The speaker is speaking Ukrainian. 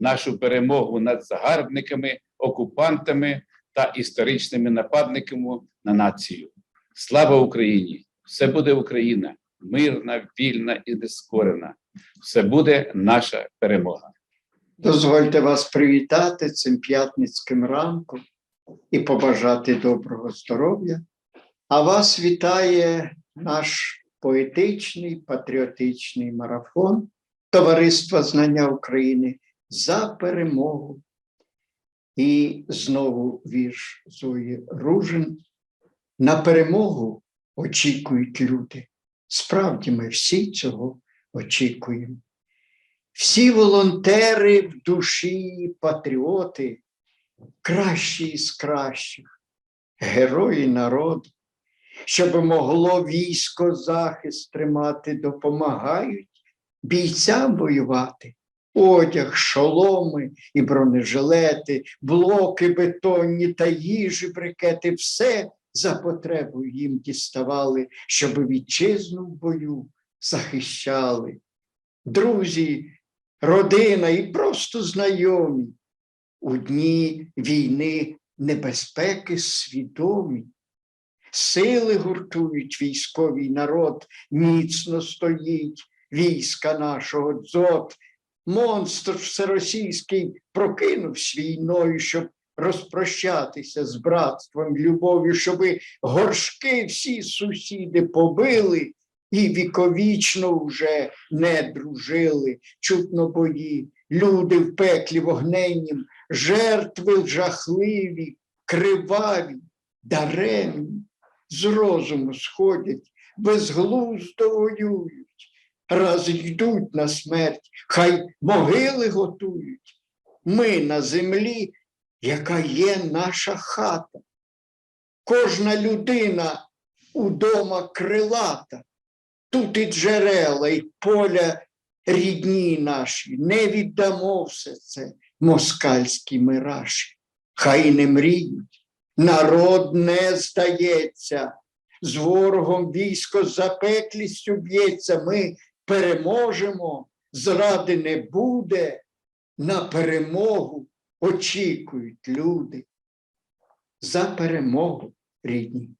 нашу перемогу над загарбниками, окупантами та історичними нападниками на націю. Слава Україні! Все буде Україна, мирна, вільна і нескорена. Все буде наша перемога. Дозвольте вас привітати цим п'ятницьким ранком і побажати доброго здоров'я. А вас вітає наш поетичний патріотичний марафон Товариства Знання України за перемогу. І знову вірш Зої Ружин. На перемогу очікують люди. Справді ми всі цього очікуємо. Всі волонтери в душі патріоти, кращі з кращих, герої народу, щоб могло військо захист тримати, допомагають бійцям воювати. Одяг, шоломи і бронежилети, блоки бетонні та їжі, брикети, все за потребою їм діставали, щоб вітчизну в бою захищали. Друзі, родина і просто знайомі. У дні війни небезпеки свідомі. Сили гуртують військовий народ, міцно стоїть війська нашого дзот. Монстр всеросійський прокинувся війною, щоб розпрощатися з братством, любов'ю, щоби горшки всі сусіди побили і віковічно вже не дружили. Чутно бої, люди в пеклі вогненнім, жертви жахливі, криваві, даремні, з розуму сходять, безглуздо воюють. Раз йдуть на смерть, хай могили готують. Ми на землі, яка є наша хата. Кожна людина удома крилата. Тут і джерела, і поля рідні наші. Не віддамо все це москальські мираші. Хай не мріють, народ не здається. З ворогом військо за пеклістю б'ється. Ми переможемо, зради не буде. На перемогу очікують люди. За перемогу, рідні.